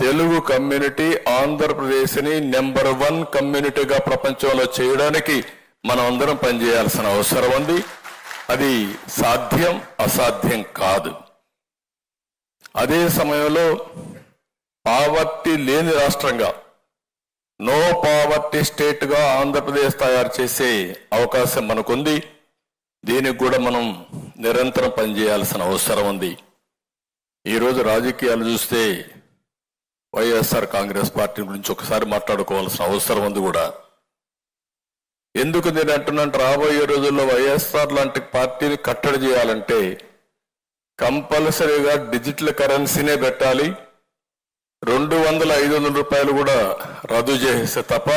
Telugu community ఆంధ్రప్రదేశ్ని number one కమ్యూనిటీగా ప్రపంచంలో చేయడానికి మనం అందరం పనిచేయాల్సిన అవసరం ఉంది. అది సాధ్యం అసాధ్యం కాదు. అదే సమయంలో పావర్టీ లేని రాష్ట్రంగా నో పావర్టీ స్టేట్గా ఆంధ్రప్రదేశ్ తయారు చేసే అవకాశం మనకుంది. దీనికి కూడా మనం నిరంతరం పనిచేయాల్సిన అవసరం ఉంది. ఈరోజు రాజకీయాలు చూస్తే వైఎస్ఆర్ కాంగ్రెస్ పార్టీ గురించి ఒకసారి మాట్లాడుకోవాల్సిన అవసరం ఉంది కూడా. ఎందుకు నేను అంటున్నాను? రాబోయే రోజుల్లో వైఎస్ఆర్ లాంటి పార్టీని కట్టడి చేయాలంటే కంపల్సరీగా డిజిటల్ కరెన్సీనే పెట్టాలి. రెండు వందల ఐదు వందల రూపాయలు కూడా రద్దు చేసేస్తే తప్ప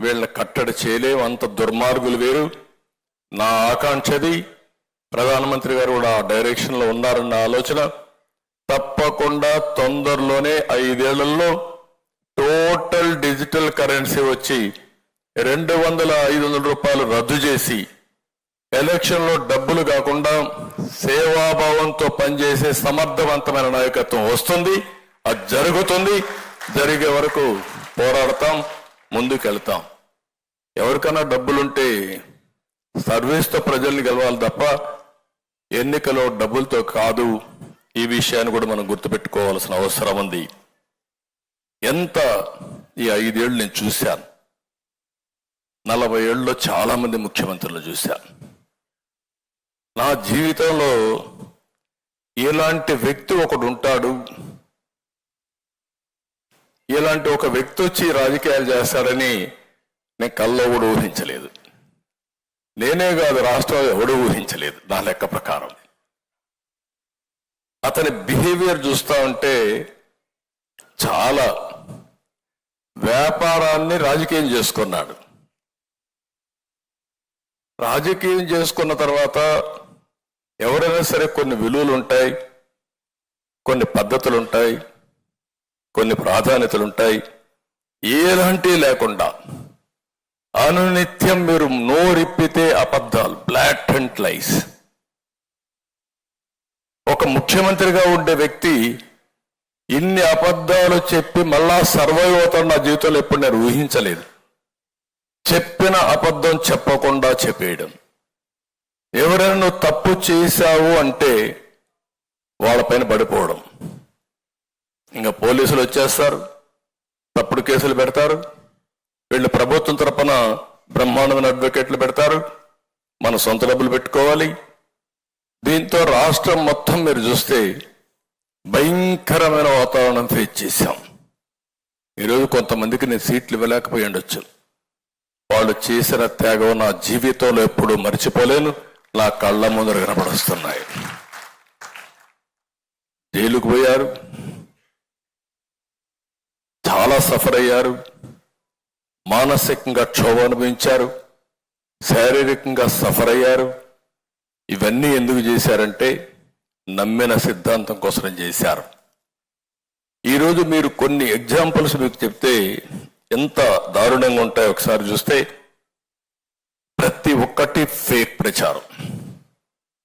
వీళ్ళని కట్టడి చేయలేం. అంత దుర్మార్గులు వేరు. నా ఆకాంక్షది ప్రధానమంత్రి గారు కూడా ఆ డైరెక్షన్లో ఉన్నారన్న ఆలోచన. తప్పకుండా తొందరలోనే ఐదేళ్ళలో టోటల్ డిజిటల్ కరెన్సీ వచ్చి రెండు వందల ఐదు వందల రూపాయలు రద్దు చేసి ఎలక్షన్లో డబ్బులు కాకుండా సేవాభావంతో పనిచేసే సమర్థవంతమైన నాయకత్వం వస్తుంది. అది జరుగుతుంది. జరిగే వరకు పోరాడతాం ముందుకెళ్తాం. ఎవరికైనా డబ్బులుంటే సర్వీస్తో ప్రజల్ని గెలవాలి తప్ప ఎన్నికలో డబ్బులతో కాదు. ఈ విషయాన్ని కూడా మనం గుర్తుపెట్టుకోవాల్సిన అవసరం ఉంది. ఎంత ఈ ఐదేళ్ళు నేను చూశాను. నలభై ఏళ్ళలో చాలామంది ముఖ్యమంత్రులు చూశాను. నా జీవితంలో ఇలాంటి వ్యక్తి ఒకడు ఉంటాడు. ఇలాంటి ఒక వ్యక్తి వచ్చి రాజకీయాలు చేస్తాడని నేను కల్లో కూడా ఊహించలేదు. నేనే కాదు రాష్ట్రం ఎవడూ ఊహించలేదు నా లెక్క ప్రకారం. అతని బిహేవియర్ చూస్తా ఉంటే చాలా వ్యాపారాన్ని రాజకీయం చేసుకున్నాడు. రాజకీయం చేసుకున్న తర్వాత ఎవరైనా సరే కొన్ని విలువలు ఉంటాయి కొన్ని పద్ధతులు ఉంటాయి కొన్ని ప్రాధాన్యతలు ఉంటాయి ఎలాంటివి లేకుండా అనునిత్యం మీరు నోరిప్పితే అబద్ధాలు బ్లాట్ అండ్ లైస్ ఒక ముఖ్యమంత్రిగా ఉండే వ్యక్తి ఇన్ని అబద్ధాలు చెప్పి మళ్ళా సర్వైవ్ అవుతాడు నా జీవితంలో ఎప్పుడు నేను ఊహించలేదు. చెప్పిన అబద్ధం చెప్పకుండా చెప్పేయడం. ఎవరైనా నువ్వు తప్పు చేశావు అంటే వాళ్ళపైన పడిపోవడం. ఇంకా పోలీసులు వచ్చేస్తారు తప్పుడు కేసులు పెడతారు వీళ్ళు ప్రభుత్వం తరపున బ్రహ్మాండమైన అడ్వకేట్లు పెడతారు మన సొంత డబ్బులు పెట్టుకోవాలి దీంతో రాష్ట్రం మొత్తం మీరు చూస్తే భయంకరమైన వాతావరణం ఫేస్ చేశాం ఈరోజు కొంతమందికి నేను సీట్లు ఇవ్వలేకపోయి ఉండొచ్చు. వాళ్ళు చేసిన త్యాగం నా జీవితంలో ఎప్పుడూ మర్చిపోలేను. నా కళ్ళ ముందర కనపడొస్తున్నాయి. జైలుకు పోయారు. చాలా సఫర్ అయ్యారు. మానసికంగా క్షోభ అనుభవించారు. శారీరకంగా సఫర్ అయ్యారు. ఇవన్నీ ఎందుకు చేశారంటే నమ్మిన సిద్ధాంతం కోసం చేశారు. ఈరోజు మీరు కొన్ని ఎగ్జాంపుల్స్ మీకు చెప్తే ఎంత దారుణంగా ఉంటాయో ఒకసారి చూస్తే ప్రతి ఒక్కటి ఫేక్ ప్రచారం.